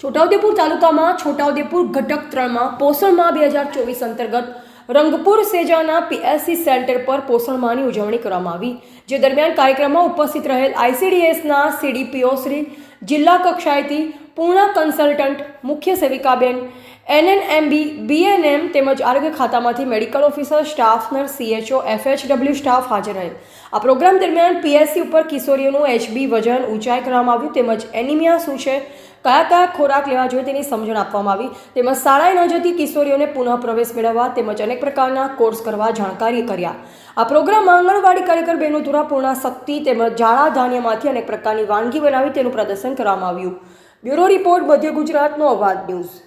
છોટાઉદેપુર તાલુકામાં છોટાઉદેપુર ઘટક ત્રણમાં પોષણ માહ બે હજાર ચોવીસ અંતર્ગત રંગપુર સેજાના પીએસસી સેન્ટર પર પોષણ માહની ઉજવણી કરવામાં આવી, જે દરમિયાન કાર્યક્રમમાં ઉપસ્થિત રહેલ આઈસીડીએસના સીડીપીઓ શ્રી જિલ્લા કક્ષાએથી પૂર્ણા કન્સલ્ટન્ટ મુખ્ય સેવિકાબેન એનએનએમબી, બીએનએમ તેમજ આરોગ્ય ખાતામાંથી medical officer, staff nurse, CHO, FHW staff હાજર રહેલ આ પ્રોગ્રામ દરમિયાન પીએસસી ઉપર કિશોરીઓનું એચબી વજન ઊંચાઈ કરવામાં આવ્યું તેમજ એનિમિયા શું છે, કયા કયા ખોરાક લેવા જોઈએ તેની સમજણ આપવામાં આવી તેમજ શાળાએ ન જતી કિશોરીઓને પુનઃ પ્રવેશ મેળવવા તેમજ અનેક પ્રકારના કોર્સ કરવા જાણકારી કર્યા. આ પ્રોગ્રામમાં આંગણવાડી કાર્યકર બહેનો દ્વારા પૂર્ણા શક્તિ તેમજ જાળા ધાન્યમાંથી અનેક પ્રકારની વાનગી બનાવી તેનું પ્રદર્શન કરવામાં આવ્યું. બ્યુરો રિપોર્ટ મધ્ય ગુજરાતનો અવાજ ન્યૂઝ.